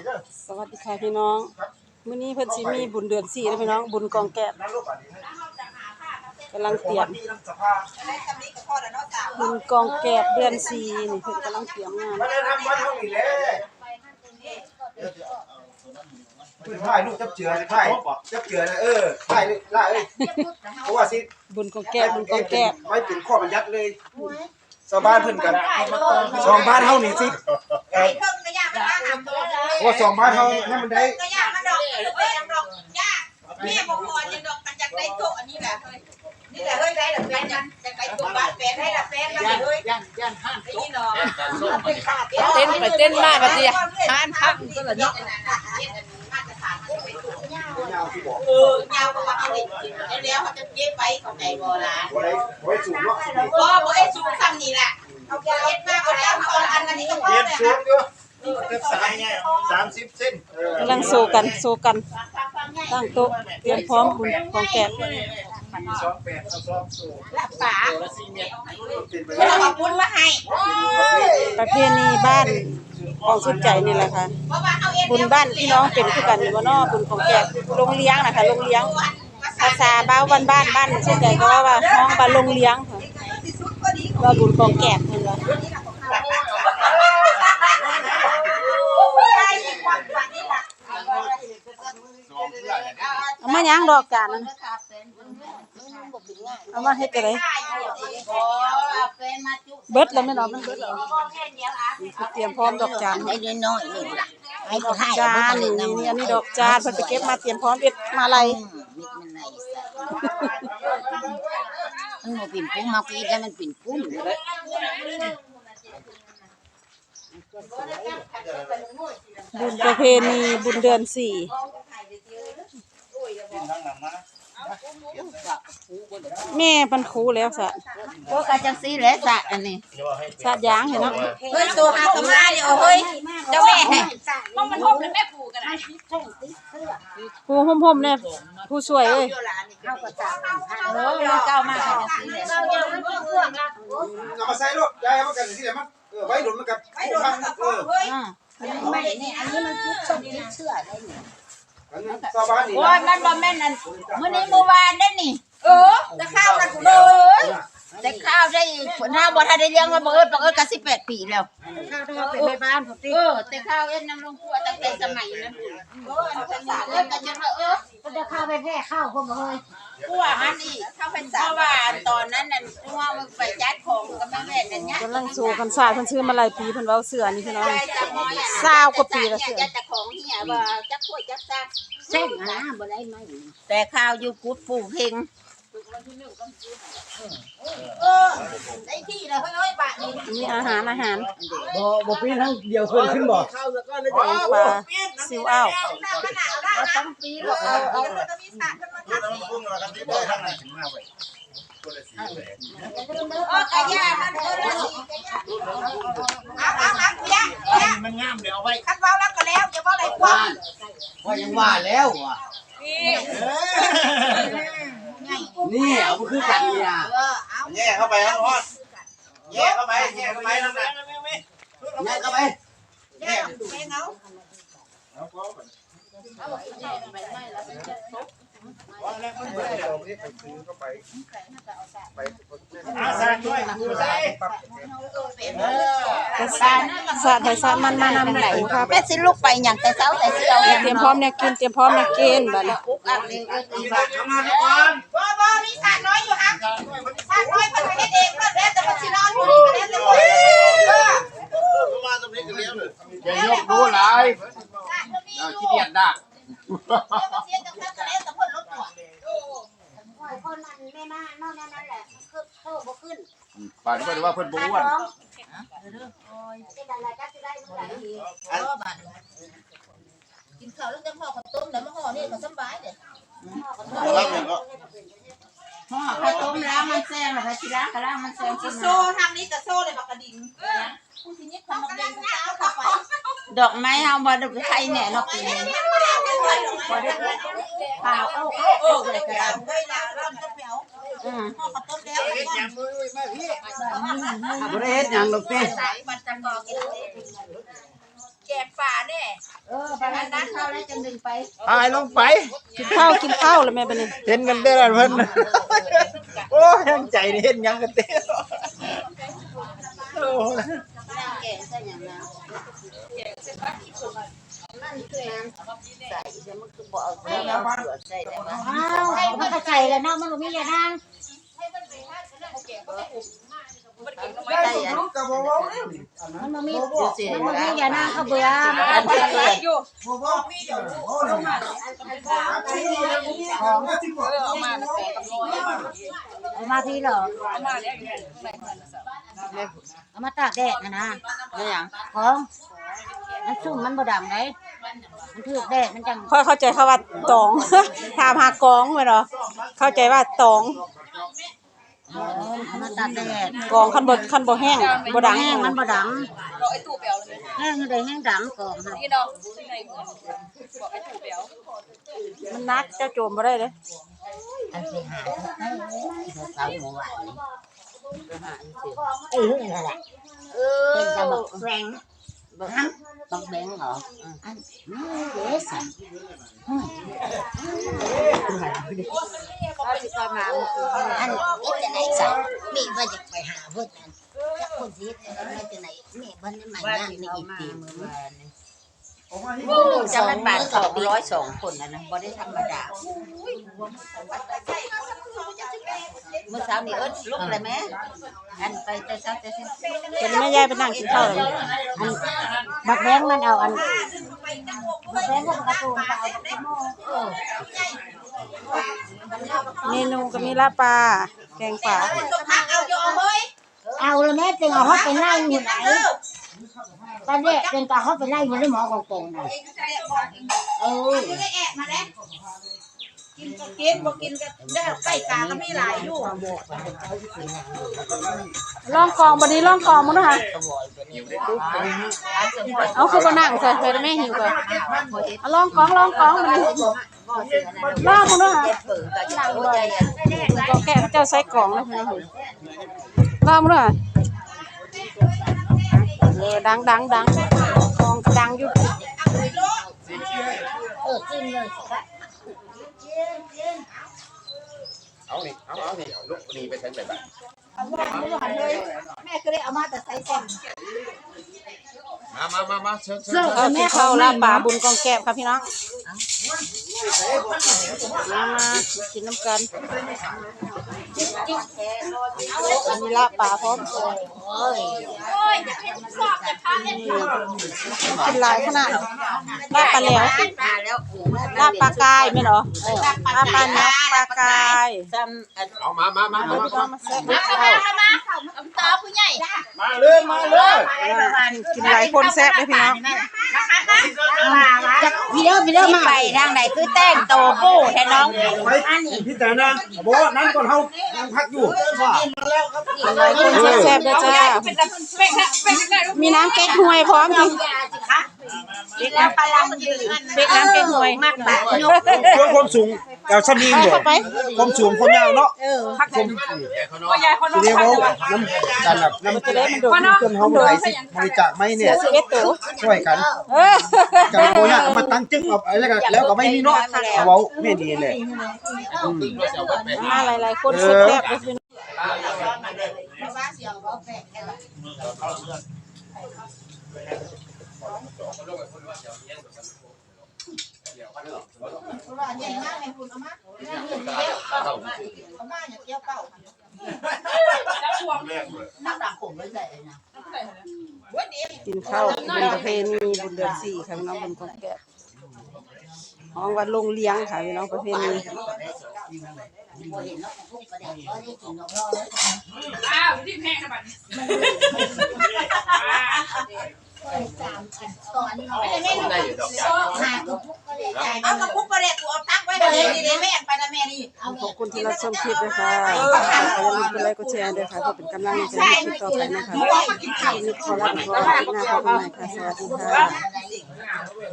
อีกเด้อสวัสดีค่ะพี่น้องมื้อนี้เพิ่นสิมีบุญเดือน4แล้วพี่น้องบุญกองแกะนั่นลูกอันนี้กำลังเตรียมนี่น้ำสภาบุญกองแกะเดือน4นี่เพิ่นกำลังเตรียมงานมาเลยทำวัดห้องนี่แหละคือถ่ายลูกจับเจือถ่ายจับเจือเออถ่ายเลยล่าเอ้ยเพราะว่าสิบุญกองแกะบุญกองแกะไว้เป็นข้อบัญญัติเลยชาวบ้านเพิ่นกันสองบ้านเฮานี่สิเอ้ยเพิ่งก็ยากมาหาตัว เลยเพราะว่าสองบ้านเฮาให้มันได้ก็ยากมาดอกเอ้ยยังดอกยากพี่บอกก่อนยังดอกมันจากได้โตอันนี้แหละเฮ้ยนี่แหละเฮ้ยได้ดอกเป็นยังจากได้โตบ้านแฟนได้ละแฟนมาเลยย่านย่านห้านไอ้นี่เนาะเป็นขาดเต้นไปเต้นมาบัดนี้ทานพักก็ละเนาะมาตรฐานไปถูกยาวที่บอกเออยาวกว่าเขาอีกแล้วเขาจะเย็บไปของไหนโบราณบ่ได้บ่ได้สูงเนาะก็บ่ไอ้สูงซ้ำนี่แหละเอาเย็บมากกว่าแล้วเขาอันนี้ก็พอเรียนเลยสูงเด้อสายไง สามสิบเส้นกำลังโซกันโซกัน ตั้งโต๊ะเตรียมพร้อมบุญกองแกะสองแปดเอาสองสูงหลับป๋าละสี่เมตรเป็นไปเพื่ได้อขอบคุณมาให้ประเพณีบ้านของสุดใจนี่แหละค่ะเพราะว่าเอาเองบุญบ้านพี่น้องเป็นคือกันอยู่บ่เนาะบุญกองแกะโรงเลี้ยงนะคะโรงเลี้ยงภาษาบ้าวบ้านบ้านบ้านสุดใจก็ว่าว่าน้องบ้านโรงเลี้ยงค่ะว่าบุญกองแกะเพิ่นว่าเอา มาย่างดอกจานนั้นเอามาเฮ็ดจังไดเบิดแล้วแม่นบ่มันเบิดแล้วเตรียมพร้อมดอกจานไอ้น้อยๆนี่ล่ะไอ้ดอกถ่ายจานนี่นี่นี่อันนี้ดอกจานเพิ่นไปเก็บมาเตรียมพร้อมเอ็ดมาลัยมิดมันไหนมันบ่เป็นกุ้งมาปีแต่มันเป็นกุ้งบุญประเพณีบุญเดือนสี่ทั้งหลังนะ แม่พันครูแล้วสะพวกกะจังซี่แหละสะอันนี้สะยางเห็นเนาะเฮ้ยตัวหากระมาเนี่ยเฮ้ยเจ้าแม่มันมันห่มเลยแม่ผูกันนะผู้ห่มๆเนี่ยผู้สวยเอ้ยเออมันเก้ามากจังซี่แหละเอามาใส่ลูกยายเอามากันที่ไหนมั้งเออไว้หลุมมันกับไอ้ผู้โดนพังกับเออเฮ้ยไม่นี่อันนี้มันคิดชมคิดเชื่อได้นี่อันนี้ชาวบ้านนี่ โอ้ยมันบ่แม่นอันมื้อนี้เมื่อวานได้นี่ เออจะข้าวกันกูเลย แต่ข้าวได้ผลถ้าบ่ทันได้เลี้ยงมาบ่เอิ้นบ่เอิ้นก็18ปีแล้ว ข้าวที่เป็นในบ้านผมติเออ แต่ข้าวเอ็นน้ำลงครัวตั้งแต่สมัยนั้นเออภาษาเอิ้นก็จะว่าเออก็จะเข้าไปแพร่เข้าพวกมันเลย ครัวอันนี้ข้าวภาเพษาราะว่าตอนนั้นน่ะว่ามึงไปจัดของกับแม่แม่นั่นเนี่ยกำลังโซกันสาดเพิ่นซื้อมาหลายปีเพิ่นเว้าเสื้อนี่พี่น้องได้จักน้อยอะสาวกว่าปีละเสือจัดของเหี่ยว่าจักขวดจักซักเส้นนะบ่ได้ไหมแต่ข้าวอยู่กุดปลูกเฮงเออ ไอ้ที่เลยเฮ้ยบาทนี่มีอาหารอาหารบ่บ่ปีทั้งเดียวเพิ่นขึ้นบ่ปลาซิวอ้าวขนาดได้ต้องปีหรอกเอาเอาจะมีสารขึ้นมาขัดพุ่งมากันที่บ่ทางไหนถึงมาไว้คนละสีเออกะยามันเออสีกระยาเอาเอาเอากะยามันงามเดี๋ยวเอาไว้คัดเว้าแล้วก็แล้วอย่าว่าอะไรกว้าว่ายังว่าแล้วอะนี่ นี่เอาคือกันเนี่ยเออเอาแย่เข้าไปครับพ่อแย่เข้าไปแย่เข้าไปนั่นน่ะแย่เข้าไปแย่แย่เงาอาสาด้วยกูใส่ ก็สาดสาดให้สาดมันมานำไหนครับแม่สิลูกไปหยังแต่เช้าแต่เช้าเตรียมพร้อมเนี่ยกินเตรียมพร้อมเนี่ยกินบัดนี้ปุ๊กอักนี่ก็ตีบาทำงานก่อนบ่บ่มีสารน้อยอยู่ฮะสารน้อยเพิ่นเฮ็ดเองเพิ่นแล้วแต่มันสินอนอยู่นี่ก็แล้วแต่เพิ่นเออมาตรงนี้กันแล้วเลยอย่ายกดูหลายขี้เกียจด่าเสียจังซั่นก็แล้วแต่เพิ่นลดตัวคนนั้นแม่มาเนอกนั้นนั่นแหละคือโตบ่ขึ้นป่านนี้ว่าเพิ่นบ่อ้วนท้อง เป็นอะไรก็จะได้เมื่อไหร่กินข้าวแล้วจะห่อข้าวต้มแล้วมาห่อนี่ก็สบายเด้รับยังก็ห่อข้าวต้มแล้วมันแซงแล้วก็สิล้างก็ล้างมันแซงโซ่ทางนี้ก็โซ่เลยบักกระดิ่งผู้ที่นี่ความด่นของเจ้าเข้าไปดอกไม้เฮาบ่ได้ไปใครแหน่เนาะปีนี้บ่ได้เปล่าเอาเอาเอาเลยก็ได้เฮ้ยล่ะเราจะเปล่าอืมห่อข้าต้มแล้วเฮ็ดยังมือมาพี่บ่ได้เฮ็ดหยังดอกติสายมันจะก่อกินแกงป่าแน่เเออไปให้นั้นเข้าแล้วจะดึงไปหายลงไปกินข้าวกินข้าวแล้วแม่บัดนี้เห็นกันเด้อเพิ่นโอ้ยยังใจนี่เห็นยังกันเด้อโอ้ยแกงใส่ย่างนั้นมั นคือน้ำใส่จะมันคือบ่เอาใส่แล้วใส่ได้บ่อ้าวมันก็ใส่แล้วเนาะมันบ่มีอย่านางได้ลูกกับบ่เว้าเด้อนี่อันนั้นมันบ่มีมันบ่มีอย่างเขาเบื่อมันก็ใส่บ่เว้ามีอยู่โอ้ยของมาที่บ่เอามาพี่เหรอเอามาตากแดดนะนะของ มันซุ่มมันบ่ดำเลยมันถือแดดมันจังค่อยเข้าใจเขาว่าตอง ถามหากองแม่นบ่เข้าใจว่าตองเออเอามาตากแดดกองคันบ่คันบ่แห้งบ่ดังแห้งมันบ่ดังแห้งได้แห้งดังก่อนค่ะมันนักเจ้าโจมบ่ได้เด้อันที่หาเสาหมู่บ้านนี่เออนั่นแหละเออเป็นตะบักแบง บักฮัมบักแบงเหรออันนี้เด้สันเราสิก็มาอันนี้จะไหนสันมีว่าจะไปหาเพิ่นอันจักคนสิเฮ็ดอันนั้นจะไหนแม่เพิ่นนี่มันย่างนี่อีกปีมือมานี่ออกมาที่จะมันบาทสองร้อยสองคนนะนะบ่ได้ธรรมดาเมื่อเช้านี่เอิ้นลุกเลยแม่อันไปแต่เช้าแต่เช้าเดี๋ยวแม่ยายไปนั่งกินข้าวแล้วอัน บักแบงมันเอาอันบักแบงก็กระตูนเอาเออเมนูก็มีลาบปลาแกงป่าเอาโยเฮ้ยเอาแล้วแม่จึงเอาเขาไปไล่อยู่ไหนตอนเด็กจึงเอาเขาไปไล่อยู่ในหมอกองกงนะเออ กินก็กินบ่กินก็ได้ไก่กาก็มีหลายอยู่ล่องกองบัดนี้ล่องกองมื้อนะคะเอาคือบ่นั่งใส่เพิ่นแม่หิวก่อนเอาล่องกองล่องกองบัดนี้ล่องมื้อนะคะก็จะเอาใจอะกองแก้เจ้าใส่กล่องนะพี่น้องล่องมื้อนะคะเออดังดังดังกองดังอยู่เออกินเลยสิครับ เอานี่เอาเอานี่ลูกนี่ไปทางไหนบ้างแม่ก็ได้เอามาแต่ใส่แซ่บมามามามาเชิญเชิญเอากินข้าวลาบปลาบุญกองแก้บครับพี่น้อง มามากินน้ำกันมีลาบปลาพร้อมโอ้ย กินหลายขนาดลาบปลาแล้วมาแล้วลาบปลากายไม่หรอลาบปลาเนื้อปลากายจันเอามามามามามามามามามามามามามามาเอามาผู้ใหญ่มาเลยมาเลยกินหลายคนแซ่บเลยพี่น้อง พี่เด้อพี่เด้อมาไปทางไหนคือแต่งโตปู้แท้น้องไปพี่แต่นะบ่นั้นก่อนเฮายังพักอยู่ว่าหลายคนแซ่บๆเด้อจ้ามีน้ำเก๊กฮวยพร้อมจริงเด็กแล้วปลาลังยืนเก๊กน้ำเก๊กฮวยมากบาทยกเพื่อความสูงกับชั้นนี้บ่เข้าไปความสูงความยาวเนาะพักผมทีนี้เว้าน้ำกันแบบน้ำจะได้มันโดนจนเฮาบ่ได้สิบริจาคไหมเนี่ยสิเอ็ดตัวช่วยกันเออกับโบยากเอามาตั้งจึ๊กเอาอะไรแล้วก็แล้วก็ไม่มีเนาะเอาเว้าแม่ดีแหละอืมมาหลายๆคนแซ่บๆเลยพี่น้องใหญ่มากเลยคุณเอามาเอามาอย่าเกี่ยวเป้านักดังผมไม่ใส่นะกินข้าวเป็นประเพณีบุญเดือนสี่ค่ะพี่น้องบุญกองแก้ว ห้องวัดลงเลี้ยงค่ะพี่น้องประเพณีบ่เห็นเนาะพวกประเด็นก็ได้กินนอกอ้าวที่แพงนะบัดตอนนี้ไม่ได้แม่ได้อยู่ดอกจ้าหาตัวพวกก็ได้ใจเอากระปุกประเด็กกูเอาตั้งไว้เดี๋ยวนี้แม่ไปนะแม่นี่ขอบคุณที่รับชมคลิปนะคะอย่าลืมกดไลค์กดแชร์ด้วยค่ะเพื่อเป็นกำลังใจให้คลิปต่อไปนะคะคลิปนี้ขอลาไปก่อนคลิปหน้าพบกันใหม่ค่ะสวัสดีค่ะอะไร